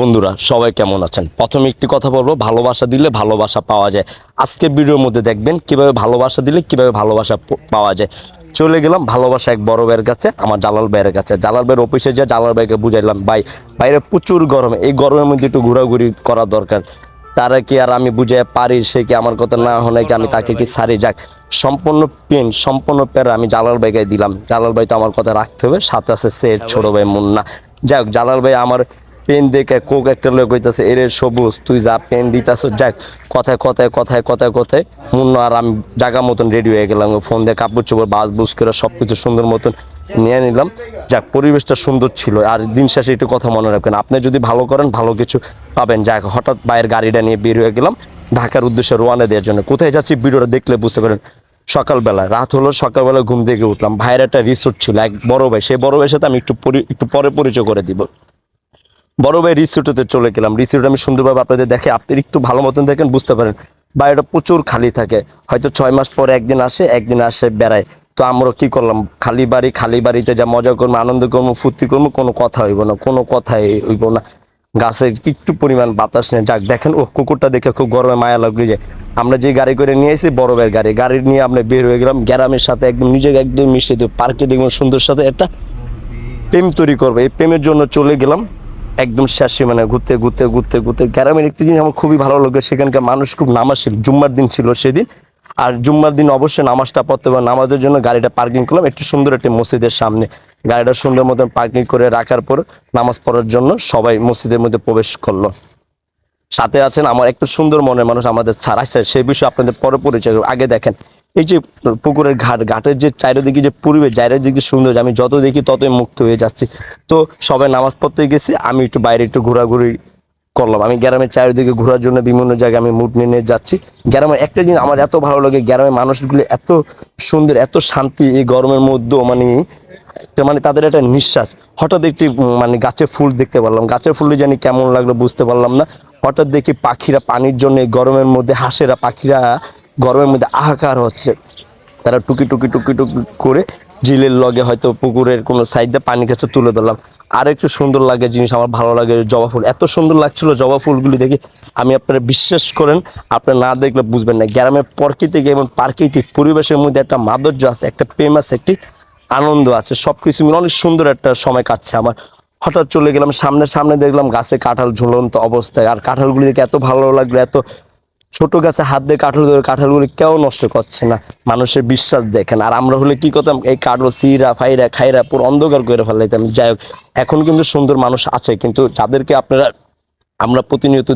বন্ধুরা, সবাই কেমন আছেন? প্রথমে একটি কথা বলব, ভালোবাসা দিলে ভালোবাসা পাওয়া যায়। আজকে ভিডিওর মধ্যে দেখবেন কীভাবে ভালোবাসা দিলে কীভাবে ভালোবাসা পাওয়া যায়। চলে গেলাম ভালোবাসা এক বড় ভাইয়ের কাছে, আমার জালাল ভাইয়ের কাছে। জালাল ভাইয়ের অফিসে যা জালাল ভাইকে বুঝাইলাম, ভাই বাইরে প্রচুর গরম, এই গরমের মধ্যে একটু ঘোরাঘুরি করা দরকার। তারা কি আর আমি বুঝাই পারি, সে কি আমার কথা না হলে কি আমি তাকে কি সারি যাক, সম্পূর্ণ পেন সম্পূর্ণ পের আমি জালাল ভাইকে দিলাম। জালাল ভাই তো আমার কথা রাখতে হবে, সাথে আছে সে ছোট ভাই মুন্না। যাই হোক, জালাল ভাই আমার পেন দেখে কোক একটা লোক হইতাছে, এর সবুজ, তুই যা পেন দিতাছ যাক, কথায় কথায় কথায় কথায় কথায় মুন্না আর আমি জায়গা মতন রেডি হয়ে গেলাম, ফোন দিয়ে কাপড় চোপড় বাস বুস করে সব কিছু সুন্দর মতন নিয়ে নিলাম। যাক, পরিবেশটা সুন্দর ছিল। আর দিন শেষে একটু কথা মনে রাখবেন, আপনি যদি ভালো করেন, ভালো কিছু পাবেন। যাক, হঠাৎ বাইরের গাড়িটা নিয়ে বের হয়ে গেলাম, ঢাকার উদ্দেশ্যে রোয়ানা দেওয়ার জন্য। কোথায় যাচ্ছি ভিডিওটা দেখলে বুঝতে পারেন। সকালবেলা, রাত হলো, সকালবেলা ঘুম থেকে উঠলাম। ভাইয়ের একটা রিসোর্ট ছিল, এক বড় ভাই সেই বড় ভাইয়ের সাথে আমি একটু একটু পরে পরিচয় করে দিব। বড় ভাই রিসোর্টে চলে গেলাম। রিসোর্ট আমি সুন্দরভাবে আপনাদের দেখে আপনি একটু ভালো মতন দেখেন, বুঝতে পারেন। বাড়িটা প্রচুর খালি থাকে। হয়তো ছয় মাস পরে একদিন আসে একদিন আসে বেড়ায়। তো আমরা কি করলাম? খালি বাড়ি, খালি বাড়িতে যা মজা করব, আনন্দ করব, ফুর্তি করব, কোনো কথা হইব না, কোনো কথাই হইব না। গাছের একটু পরিমাণ বাতাস নেই। যাক, দেখেন ও কুকুরটা দেখে খুব গরমে মায়া লাগল যে, আমরা যে গাড়ি করে নিয়ে এসেছি, বড় ভাইয়ের গাড়ি। গাড়ি নিয়ে আমরা বের হয়ে গেলাম গ্রামের সাথে একদম, নিজেকে একদম মিশিয়ে দেবো পার্কে দেখবেন সুন্দর সাথে একটা প্রেম তৈরি করবে। এই প্রেমের জন্য চলে গেলাম। একদম শেষে মানে ঘুরতে ঘুরতে ঘুরতে ঘুরতে। গ্রামের একটি জিনিস আমার খুবই ভালো লাগে, সেখানকার মানুষ খুব নামাজ ছিল জুম্মার দিন ছিল সেদিন। আর জুম্মার দিন অবশ্যই নামাজটা পড়তে হবে। নামাজের জন্য গাড়িটা পার্কিং করলাম। একটি সুন্দর একটি মসজিদের সামনে। গাড়িটা সুন্দর মতন পার্কিং করে রাখার পর নামাজ পড়ার জন্য সবাই মসজিদের মধ্যে প্রবেশ করল। সাথে আছেন আমার একটু সুন্দর মনের মানুষ আমাদের ছাড়া সেই বিষয়ে আপনাদের পরে পরিচয় আগে দেখেন, এই যে পুকুরের ঘাট, ঘাটের যে চারিদিকে যে পরিবেশ, চারিদিকে সুন্দর আমি যত দেখি ততই মুক্ত হয়ে যাচ্ছি। তো সবাই নামাজ পড়তে গেছি, আমি একটু বাইরে একটু ঘোরাঘুরি করলাম। আমি গ্রামের চারিদিকে ঘোরার জন্য বিভিন্ন জায়গায় আমি মুড নিয়ে যাচ্ছি। গ্রামের একটা জিনিস আমার এত ভালো লাগে, গ্রামের মানুষগুলো এত সুন্দর, এত শান্তি, এই গরমের মধ্যেও মানে মানে তাদের একটা নিঃশ্বাস। হঠাৎ একটি মানে গাছে ফুল দেখতে পারলাম। গাছের ফুল জানি কেমন লাগল বুঝতে পারলাম না। হঠাৎ দেখি পাখিরা পানির জন্য গরমের মধ্যে, হাঁসেরা, পাখিরা গরমের মধ্যে আহাকার হচ্ছে। তারা টুকি টুকি টুকি টুকি করে ঝিলের লগে হয়তো পুকুরের কোনো সাইডে পানি কাছে তুলে ধরলাম। আর একটু সুন্দর লাগে জিনিস, আমার ভালো লাগে জবা ফুল। এত সুন্দর লাগছিল জবা ফুলগুলি দেখে। আমি আপনারা বিশ্বাস করেন, আপনারা না দেখলে বুঝবেন না। গ্রামের প্রকৃতিক এবং প্রাকৃতিক পরিবেশের মধ্যে একটা মাধুর্য আছে, একটা প্রেম আছে, একটি আনন্দ আছে সব কিছু মিলে অনেক সুন্দর একটা সময় কাটছে আমার। হঠাৎ চলে গেলাম, সামনে সামনে দেখলাম গাছে কাঁঠাল ঝুলন্ত অবস্থায়, আর কাঁঠালগুলি দেখে এত ভালো লাগল, এত ছোট গাছে হাত দিয়ে কাঁঠাল ধরে কাঁঠালগুলি কেউ নষ্ট করছে না, মানুষের বিশ্বাস দেখেন। আর আমরা হলে কি করতাম, এই কাঠল সিরা, ফাইরা, খাইরা পুরো অন্ধকার করে ফেলাইতাম। যাই হোক, এখন কিন্তু সুন্দর মানুষ আছে, কিন্তু যাদেরকে আপনারা, আমরা প্রতিনিয়ত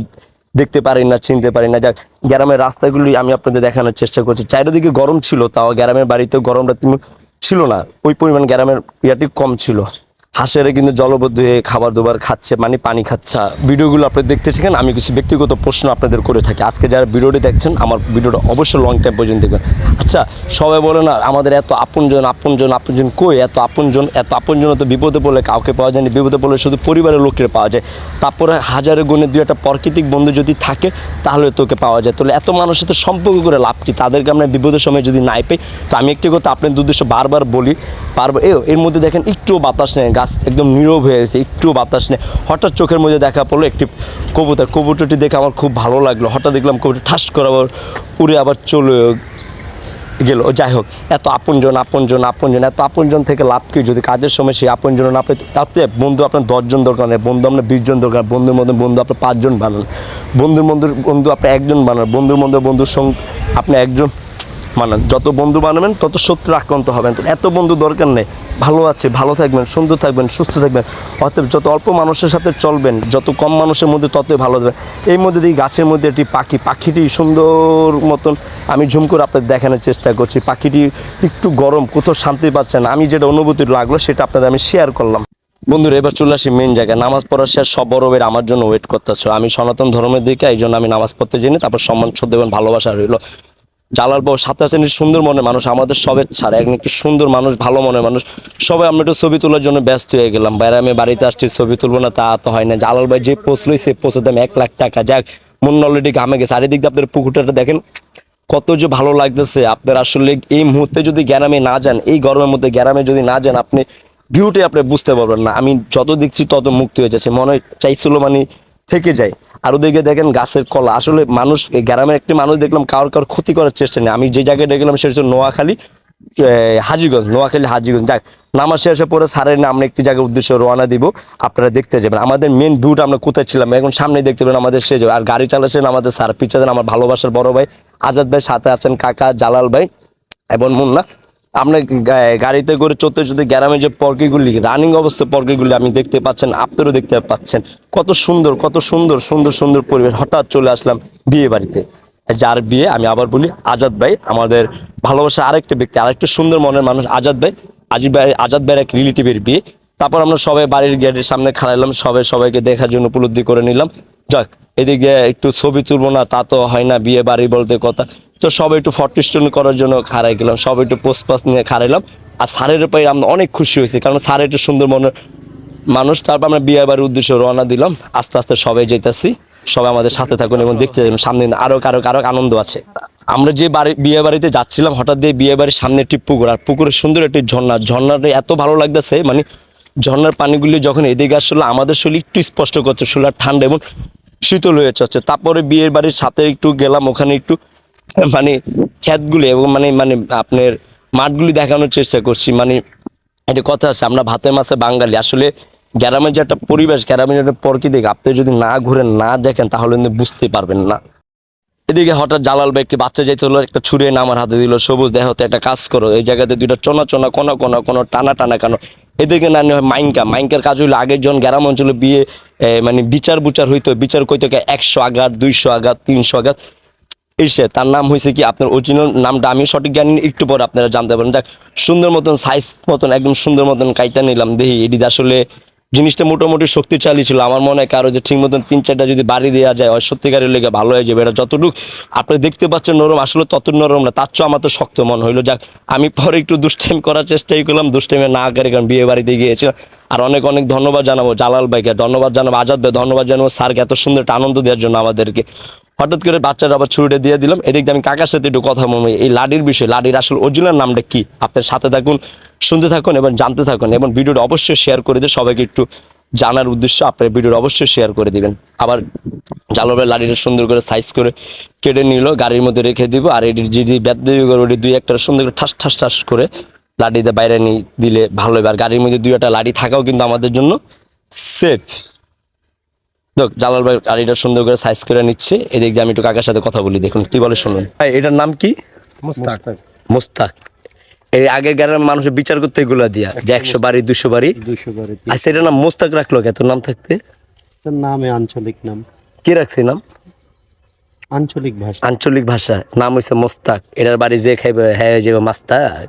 দেখতে পারি না, চিনতে পারি না। যাক, গ্রামের রাস্তাগুলি আমি আপনাদের দেখানোর চেষ্টা করছি। চারিদিকে গরম ছিল, তাও গ্রামের বাড়িতে গরমটা তেমন ছিল না ওই পরিমাণ গ্রামের ইয়াটি কম ছিল। হাঁসেরা কিন্তু জলবদ্ধ হয়ে খাবার দাবার খাচ্ছে মানে পানি খাচ্ছে। ভিডিওগুলো আপনারা দেখতে শিখেন আমি কিছু ব্যক্তিগত প্রশ্ন আপনাদের করে থাকি। আজকে যারা ভিডিওটি দেখছেন, আমার ভিডিওটা অবশ্যই লং টাইম পর্যন্ত দেখবেন। আচ্ছা সবাই বলে না, আমাদের এত আপনজন আপনজন আপনজন কই? এত আপনজন এত আপনজন তো বিপদে পড়লে কাউকে পাওয়া যায় না বিপদে পড়লে শুধু পরিবারের লোকের পাওয়া যায়। তারপরে হাজারে গুণে দুই একটা প্রাকৃতিক বন্ধু যদি থাকে, তাহলে তোকে পাওয়া যায়। তাহলে এত মানুষের সাথে সম্পর্ক করে লাভ কি? তাদেরকে আমরা বিপদের সময় যদি নাই পাই, তো আমি একটি কথা আপনাদের উদ্দেশ্য বারবার বলি, বারবার এর মধ্যে দেখেন একটুও বাতাস নেই, গাছ একদম নীরব হয়ে গেছে, একটুও বাতাস নেই। হঠাৎ চোখের মধ্যে দেখা পড়ল একটি কবুতর। কবুতরটি দেখে আমার খুব ভালো লাগল। হঠাৎ দেখলাম কবুতর ঠাস করে আবার উড়ে আবার চলে গেল। যাই হোক, এত আপনজন আপনজন আপনজন, এত আপনজন থেকে লাভ কি? যদি কাজের সময় সেই আপনজন না পেত, তাতে বন্ধু আপনার দশজন দরকার নেই, বন্ধু আপনার বিশজন দরকার বন্ধুর মধ্যে বন্ধু আপনার পাঁচজন বানান। বন্ধুর মধ্যে বন্ধু আপনি একজন বানান, বন্ধুর মধ্যে বন্ধুর সঙ্গে আপনি একজন বানান যত বন্ধু বানাবেন, তত শত্রু আক্রান্ত হবেন। এত বন্ধু দরকার নেই। ভালো আছে, ভালো থাকবেন, সুন্দর থাকবেন, সুস্থ থাকবেন। অর্থাৎ যত অল্প মানুষের সাথে চলবেন, যত কম মানুষের মধ্যে, ততই ভালো থাকবেন। এই মধ্যে দিয়ে গাছের মধ্যে একটি পাখি, পাখিটি সুন্দর মতন আমি ঝুম করে আপনাদের দেখানোর চেষ্টা করছি। পাখিটি একটু গরম, কোথাও শান্তি পাচ্ছেন আমি যেটা অনুভূতি লাগল, সেটা আপনাদের আমি শেয়ার করলাম। বন্ধুরা, এবার চলে আসি মেন জায়গায়। নামাজ পড়ার শেষ সব বড় ভাইয়ের আমার জন্য ওয়েট করতেছো। আমি সনাতন ধর্মের দিকে, এই জন্য আমি নামাজ পড়তে জেনে তারপর সম্মান এবং ভালোবাসা রইল। জালাল বাবু, সাথে আছেন সুন্দর মনের মানুষ, আমাদের সবের ছাড়া। একজন একটি সুন্দর মানুষ, ভালো মনের মানুষ। সবাই আমরা একটু ছবি তোলার জন্য ব্যস্ত হয়ে গেলাম। বাইরে আমি বাড়িতে আসছি, ছবি তুলবো না, তা তো হয় না। জালাল ভাই যে পোস্ট লইছে পোস্টের দাম এক লাখ টাকা। যাক মন অলরেডি ঘামে গেছে। চারিদিক দিয়ে আপনার পুকুরটা দেখেন, কত যে ভালো লাগতেছে। আপনার আসলে এই মুহূর্তে যদি গ্রামে না যান, এই গরমের মধ্যে গ্রামে যদি না যান, আপনি ভিউটি আপনি বুঝতে পারবেন না। আমি যত দেখছি, তত মুক্তি হয়ে যাচ্ছে। মনে চাইছিল মানে থেকে যায়। আর ওদিকে দেখেন গাছের কলা। আসলে মানুষ গ্রামের একটি মানুষ দেখলাম কারোর কারোর ক্ষতি করার চেষ্টা নেই। আমি যে জায়গায় দেখলাম সেটা হচ্ছে নোয়াখালী হাজিগঞ্জ নোয়াখালী, হাজিগঞ্জ। যাক, নামাজ শেষে পরে সারের আমরা একটি জায়গার উদ্দেশ্যে রওনা দিব। আপনারা দেখতে যাবেন। আমাদের মেন ভিউটা আমরা কোথায় ছিলাম? এখন সামনে দেখতে পাবেন আমাদের সে আর গাড়ি চালাচ্ছেন আমাদের স্যার, পিছনে আমার ভালোবাসার বড় ভাই, আজাদ ভাই, সাথে আছেন কাকা, জালাল ভাই এবং মুন্না। আপনার গাড়িতে করে চলতে চলতে গ্রামে যে পর্কিগুলি রানিং অবস্থায় পর্কিগুলি আমি দেখতে পাচ্ছেন আপনারও দেখতে পাচ্ছেন। কত সুন্দর কত সুন্দর সুন্দর সুন্দর পরিবেশ। হঠাৎ চলে আসলাম বিয়ে বাড়িতে। যার বিয়ে আমি আবার বলি আজাদ ভাই, আমাদের ভালোবাসা আরেকটা ব্যক্তি, আরেকটা সুন্দর মনের মানুষ আজাদ ভাই। আজিব ভাই, আজাদ ভাইয়ের এক রিলেটিভের বিয়ে। তারপর আমরা সবাই বাড়ির গেটের সামনে খাড়াইলাম সবাই সবাইকে দেখার জন্য উপলব্ধি করে নিলাম। যাক, এদিকে একটু ছবি তুলবো না, তা তো হয় না, বিয়ে বাড়ি বলতে কথা। তো সব একটু ফটোস্টোন করার জন্য খাড়াই গেলাম সব একটু পোস্ট পাস নিয়ে খাড়াইলাম আর স্যারের পাই আমরা অনেক খুশি হয়েছি, কারণ স্যার একটু সুন্দর মনের মানুষ। তারপর আমরা বিয়ে বাড়ির উদ্দেশ্যে রওনা দিলাম, আস্তে আস্তে সবাই যেতেছি সবাই আমাদের সাথে থাকুন এবং দেখতে থাকুন, সামনে আরও কারও কারও আনন্দ আছে। আমরা যে বাড়ি, বিয়ে বাড়িতে যাচ্ছিলাম, হঠাৎ দিয়ে বিয়ে বাড়ির সামনে একটি পুকুর, আর পুকুরের সুন্দর একটি ঝর্ণা। ঝর্ণাটা এত ভালো লাগতেছে মানে ঝর্ণার পানিগুলি যখন এদিকে আসলে, আমাদের শরীর একটু স্পষ্ট করছে, শরীর ঠান্ডা এবং শীতল হয়ে যাচ্ছে। তারপরে বিয়ের বাড়ির সাথে একটু গেলাম, ওখানে একটু মানে ক্ষেতগুলি এবং মানে মানে আপনার মাঠগুলি দেখানোর চেষ্টা করছি। মানে একটা কথা আছে, আমরা ভাতে মাছে বাঙালি। আসলে গ্রামের যে একটা পরিবেশ, গ্রামের যে একটা প্রকৃতি, আপনি যদি না ঘুরেন না দেখেন, তাহলে কিন্তু বুঝতে পারবেন না। এদিকে হঠাৎ জালাল ভাই একটি বাচ্চা যাইতে হলো, একটা ছুরি এনে আমার হাতে দিল, সবুজ দেহ হতে একটা কাজ করো। এই জায়গাতে দুইটা চোনা চোনা, কোনা কোনা, কোনো টানা টানা কেন? এদিকে না হয় মাইনকা। মাইনকার কাজ হইল, আগের জন গ্রাম অঞ্চলে বিয়ে মানে বিচার বুচার হইতো বিচার কইতো একশো আঘাত, দুইশো আঘাত, তিনশো আঘাত। এসে তার নাম হয়েছে কি? আপনার অরিজিনাল নামটা আমি সঠিক জানি একটু পরে আপনারা জানতে পারেন দেখ সুন্দর মতন সাইজ মতন, একদম সুন্দর মতন কাইটা নিলাম। দেখি, এটি আসলে জিনিসটা মোটামুটি শক্তিশালী ছিল। আমার মনে হয় কারও যে ঠিক মতন তিন চারটা যদি বাড়ি দেওয়া যায় সত্যিকারের লেগে ভালো হয়ে যাবে। এটা যতটুকু আপনি দেখতে পাচ্ছেন নরম, আসলে তত নরম না, তার চেয়ে আমার তো শক্ত মন হইল। যাক, আমি পরে একটু দুষ্টাইম করার চেষ্টাই করলাম, দুষ্টাইমে না করে কারণ বিয়ে বাড়িতে গিয়েছিলাম। আর অনেক অনেক ধন্যবাদ জানাব জালাল ভাইকে। ধন্যবাদ জানাব, আজাদ ভাই, ধন্যবাদ জানাব স্যারকে এত সুন্দর একটা আনন্দ দেওয়ার জন্য আমাদেরকে। হঠাৎ করে বাচ্চারা আবার ছুরিটা দিয়ে দিলাম। এদিক দিয়ে আমি কাকার সাথে একটু কথা বলব। এই লাডির বিষয়ে, লাডির আসল অরিজিনাল নামটা কি? আপনার সাথে থাকুন, শুনতে থাকুন এবং জানতে থাকুন এবং ভিডিওটা অবশ্যই শেয়ার করে দিয়ে সবাইকে একটু জানার উদ্দেশ্য আপনার ভিডিওটা অবশ্যই শেয়ার করে দিবেন। আবার জালোবের লাড়িটা সুন্দর করে সাইজ করে কেটে নিল, গাড়ির মধ্যে রেখে দিব আর এটি যদি দেবী করে ওটি দুই একটা সুন্দর করে ঠাস ঠাস ঠাস করে লাঠিতে বাইরে নিয়ে দিলে ভালো হবে। আর গাড়ির মধ্যে দুই একটা লাঠি থাকাও কিন্তু আমাদের জন্য সেফ দেখ জালাল ভাই গাড়িটা সুন্দর করে সাইজ করে নিচ্ছে। এদিক দিয়ে আমি একটু কাকার সাথে কথা বলি দেখুন কি বলে শুনুন। ভাই এটার নাম কি? মুস্তাক। মোস্তাক। এই আগের গ্রামের মানুষের বিচার করতে এগুলো দিয়া যে একশো বাড়ি দুশো বাড়ি। দুইশো বাড়ি। আর সেটার নাম মোস্তাক রাখল কে? তোর নাম থাকতে? নামে আঞ্চলিক নাম। কি রাখছে নাম? আঞ্চলিক ভাষা। আঞ্চলিক ভাষা। নাম হইছে মোস্তাক। এটার বাড়ি যে খাইবে হ্যাঁ যে মাস্তাক।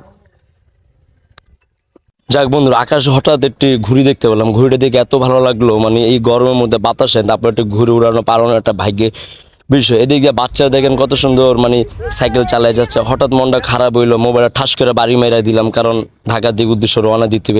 যাক বন্ধুরা, আকাশ হঠাৎ একটি ঘুড়ি দেখতে পেলাম। ঘুড়িটা দেখে এত ভালো লাগল মানে এই গরমের মধ্যে বাতাসে তারপর একটু ঘুরে উড়ানো পারানো একটা ভাগ্যে বিষয়। এদিকে বাচ্চারা দেখেন কত সুন্দর মানে সাইকেল চালায় যাচ্ছে। হঠাৎ মনটা খারাপ হইল, মোবাইলটা ঠাস করে বাড়ি মেরাই দিলাম, কারণ ঢাকার দিক উদ্দেশ্য রওনা দিতে